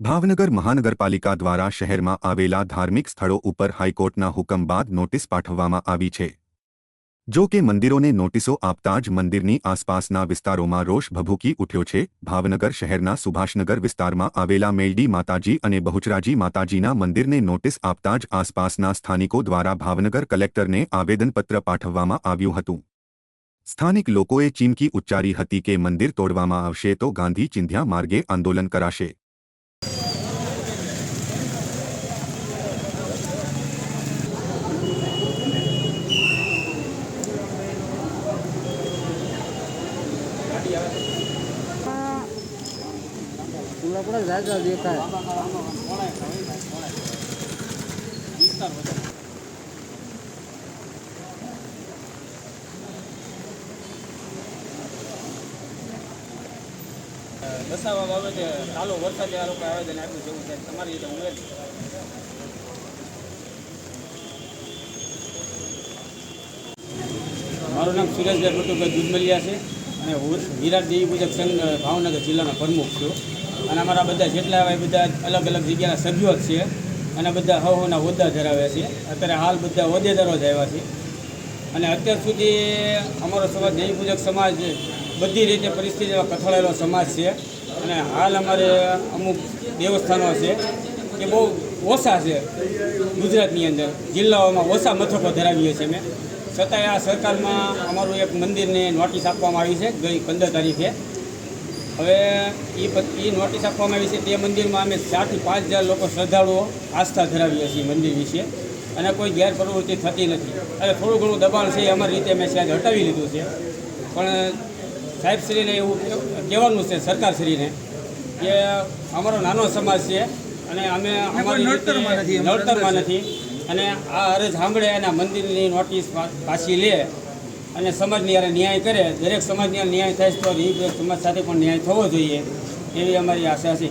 ભાવનગર મહાનગરપાલિકા દ્વારા શહેરમાં આવેલા ધાર્મિક સ્થળો ઉપર હાઈકોર્ટના હુકમ બાદ નોટિસ પાઠવવામાં આવી છે. જો કે મંદિરોને નોટિસો આપતા જ મંદિરની આસપાસના વિસ્તારોમાં રોષ ભભૂકી ઉઠ્યો છે. ભાવનગર શહેરના સુભાષનગર વિસ્તારમાં આવેલા મેલડી માતાજી અને બહુચરાજી માતાજીના મંદિરને નોટિસ આપતા જ આસપાસના સ્થાનિકો દ્વારા ભાવનગર કલેક્ટરને આવેદનપત્ર પાઠવવામાં આવ્યું હતું. સ્થાનિક લોકોએ ચીમકી ઉચ્ચારી હતી કે મંદિર તોડવામાં આવશે તો ગાંધી ચિંધ્યા માર્ગે આંદોલન કરાશે. ફૂલા પણ જાજા દેખાય દસાવા બાબતે ચાલુ વરસાદ આ લોકો આવેદન આપ્યું જેવું છે તમારી રીતે ઉમેરી મારું નામ સુરેશભાઈ ભટ્ટુભાઈ દુધમલિયા છે. અને હું વિરાટ દેવી પૂજક સંઘ ભાવનગર જિલ્લાના પ્રમુખ છું. અને અમારા બધા જેટલા એવા બધા અલગ અલગ જગ્યાના સભ્યો છે. અને બધા હવ હવના હોદ્દા ધરાવે છે. અત્યારે હાલ બધા હોદ્દેદારો જ આવ્યા છે. અને અત્યાર સુધી અમારો સમાજ, દેવી પૂજક સમાજ બધી રીતે પરિસ્થિતિમાં કથળેલો સમાજ છે. અને હાલ અમારે અમુક દેવસ્થાનો છે કે બહુ ઓછા છે ગુજરાતની અંદર. જિલ્લાઓમાં ઓછા મથકો ધરાવીએ છીએ અમે. છતાંય આ સરકારમાં અમારું એક મંદિરને નોટિસ આપવામાં આવી છે ગઈ પંદર તારીખે. હવે એ એ નોટિસ આપવામાં આવી છે તે મંદિરમાં અમે ચારથી પાંચ હજાર લોકો શ્રદ્ધાળુઓ આસ્થા ધરાવીએ છીએ મંદિર વિશે. અને કોઈ ગેરપ્રવૃત્તિ થતી નથી. અને થોડું ઘણું દબાણ છે એ અમારી રીતે અમે ત્યાં હટાવી લીધું છે. પણ સાહેબશ્રીને એવું કહેવાનું છે સરકારશ્રીને કે અમારો નાનો સમાજ છે અને અમે અમારી નડતરમાં નથી. અને આ અરજ સાંભળે અને મંદિરની નોટિસ પાછી લે અને સમાજની યારે ન્યાય કરે. દરેક સમાજની ન્યાય થાય તો દરેક સમાજ સાથે પણ ન્યાય થવો જોઈએ એવી અમારી આશા છે.